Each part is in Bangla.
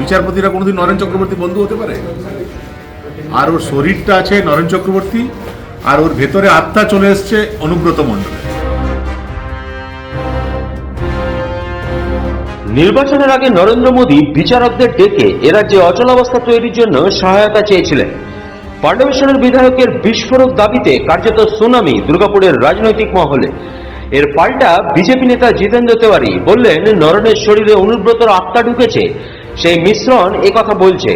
বিচারপতিরা কোনোদিন নরেন চক্রবর্তী বন্ধু হতে পারে? আর ওর শরীরটা আছে নরেন চক্রবর্তী, আর ওর ভেতরে আত্মা চলে এসছে অনুব্রত মণ্ডলে। নির্বাচনের আগে নরেন্দ্র মোদী বিচারকদের ডেকে এ রাজ্যে অচলাবস্থা তৈরির জন্য সহায়তা চেয়েছিলেন। পাণ্ডবেশ্বরের বিধায়কের বিস্ফোরক দাবিতে কার্যত সুনামি দুর্গাপুরের রাজনৈতিক মহলে। এর পাল্টা বিজেপি নেতা জিতেন্দ্র তেওয়ারি বললেন, নরেনের শরীরে অনুব্রতর আত্মা ঢুকেছে। সেই মিশ্রণ এ কথা বলছে,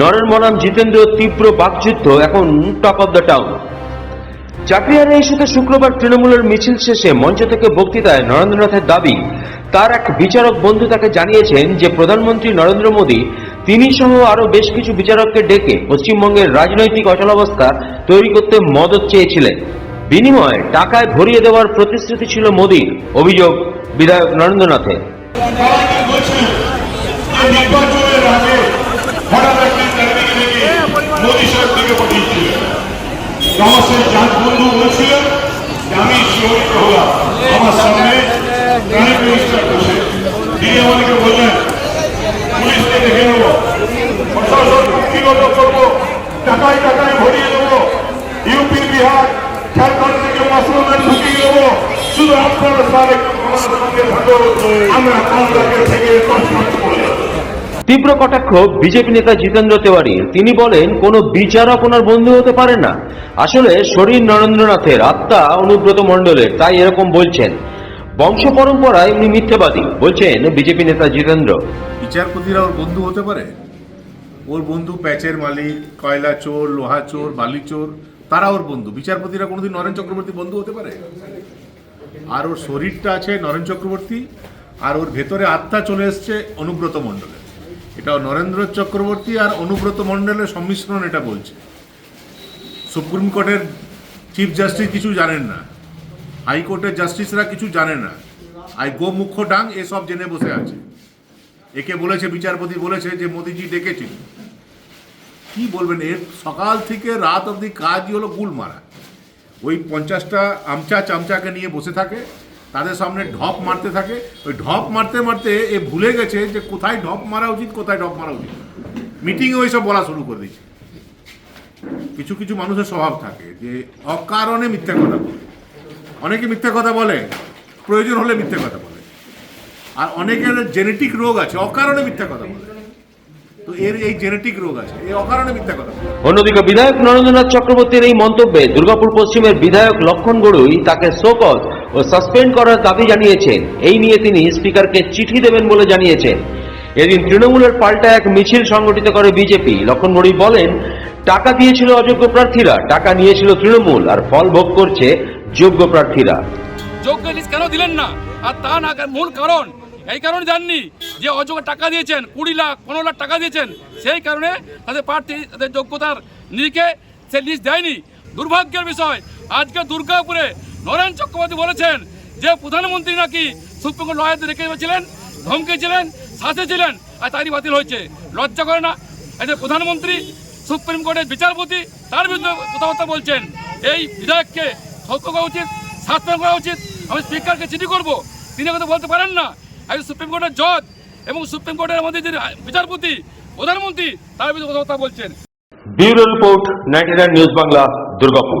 নরেন মনাম জিতেন্দ্র তীব্র বাকযুদ্ধ এখন টপ অব দ্য টাউন চাকরিহারা ইস্যুতে শুক্রবার তৃণমূলের মিছিল শেষে মঞ্চ থেকে বক্তৃতায় নরেন্দ্রনাথের দাবি, তার এক বিচারক বন্ধু তাকে জানিয়েছেন যে প্রধানমন্ত্রী নরেন্দ্র মোদী, তিনি সহ আরও বেশ কিছু বিচারককে ডেকে পশ্চিমবঙ্গের রাজনৈতিক অচলাবস্থা তৈরি করতে মদত চেয়েছিলেন। বিনিময়ে টাকায় ভরিয়ে দেওয়ার প্রতিশ্রুতি ছিল মোদীর, অভিযোগ বিধায়ক নরেন্দ্রনাথের সবাইকে বলছি যে নির্বাচনের আগে হঠাৎ একদিন তাদেরকে ডেকে মোদী সাহেব থেকে পাঠিয়েছিলেন সেই জাত বন্ধু বলছিলেন যে আমি শিহরিত হলাম। আমার সামনে প্রাইম মিনিস্টার বসে। তিনি করব আমরা কংগ্রেসের থেকে তীব্র কটাক্ষ বিজেপি নেতা জিতেন্দ্র তেওয়ারির তিনি বলেন, কোনো বিচারক ওনার বন্ধু হতে পারে না। আসলে শরীর নরেন্দ্রনাথের আত্মা অনুব্রত মণ্ডলের, তাই এরকম বলছেন। বংশ পরম্পরায় উনি মিথ্যেবাদী, বলছেন বিজেপি নেতা জিতেন্দ্র। বিচারপতিরা ওর বন্ধু হতে পারে? ওর বন্ধু প্যাচের মালিক, কয়লা চোর, লোহা চোর, বালি চোর, তারা ওর বন্ধু। বিচারপতিরা কোনোদিন নরেন চক্রবর্তী বন্ধু হতে পারে? আর ওর শরীরটা আছে নরেন চক্রবর্তী, আর ওর ভেতরে আত্মা চলে এসছে অনুব্রত মণ্ডলে এটা নরেন্দ্র চক্রবর্তী আর অনুব্রত মণ্ডলের সম্মিশ্রণ এটা বলছে। সুপ্রিম কোর্টের চিফ জাস্টিস কিছু জানেন না। হাইকোর্টের জাস্টিসরা কিছু জানে না। আই গো মুখ্য ডাং এসব জেনে বসে আছে। একে বলেছে, বিচারপতি বলেছে যে মোদিজি ডেকেছিল কি বলবেন, এর সকাল থেকে রাত অবধি কাজই হলো গুল মারা ওই পঞ্চাশটা আমচা চামচাকে নিয়ে বসে থাকে। তাদের সামনে ঢপ মারতে থাকে। ওই ঢপ মারতে মারতে এ ভুলে গেছে যে কোথায় ঢপ মারা উচিত, কোথায় ঢপ মারা উচিত। মিটিংয়ে ওই সব বলা শুরু করে দিয়েছে। কিছু কিছু মানুষের স্বভাব থাকে যে অকারণে মিথ্যা কথা বলে। অনেকে মিথ্যা কথা বলে, প্রয়োজন হলে মিথ্যা কথা বলে। আর অনেকের জেনেটিক রোগ আছে, অকারণে মিথ্যা কথা বলে। তো এর এই জেনেটিক রোগ আছে, এই অকারণে মিথ্যা কথা অন্যদিকে বিধায়ক নরেন্দ্রনাথ চক্রবর্তীর এই মন্তব্যে দুর্গাপুর পশ্চিমের বিধায়ক লক্ষণ গড়ুই তাকে শোকজ ও সাসপেন্ড করার দাবি জানিয়েছেন। এই নিয়ে তিনি স্পিকারকে চিঠি দেবেন বলে জানিয়েছেন। এদিন তৃণমূলের পাল্টা এক মিছিল সংগঠিত করে বিজেপি। লক্ষণ গড়ুই বলেন, টাকা দিয়েছিল অযোগ্য প্রার্থীরা, টাকা নিয়েছিল তৃণমূল, আর ফল ভোগ করছে যোগ্য প্রার্থীরা। যোগ্য লিস্ট কেন দিলেন না? আর তা না মূল কারণ। এই কারণে জাননি যে অযোগ্য টাকা দিয়েছেন, কুড়ি লাখ, পনেরো লাখ টাকা দিয়েছেন। সেই কারণে তাদের প্রার্থী, তাদের যোগ্যতার নিরিখে সে লিস্ট দেয়নি। দুর্ভাগ্যের বিষয়, আজকে দুর্গাপুরে নরেন চক্রবর্তী বলেছেন যে প্রধানমন্ত্রী নাকি সুপ্রিম কোর্ট লয়ারদের রেখে ছিলেন ধমকেছিলেন শাসে ছিলেন আর তারই বাতিল হয়েছে। লজ্জা করে না? এই যে প্রধানমন্ত্রী, সুপ্রিম কোর্টের বিচারপতি, তার বিরুদ্ধে কথাবার্তা বলছেন। এই বিধায়ককে সতর্ক করা উচিত সাসপেন্ড করা উচিত। আমি স্পিকারকে চিঠি করব। তিনি কথা বলতে পারেন না। একজন সুপ্রিম কোর্টের জজ এবং সুপ্রিম কোর্টের আমাদের যে বিচারপতি, প্রধানমন্ত্রী, তার বিরুদ্ধে কথাবার্তা বলছেন। Bureau report, ninety news Bangla, Durgapur.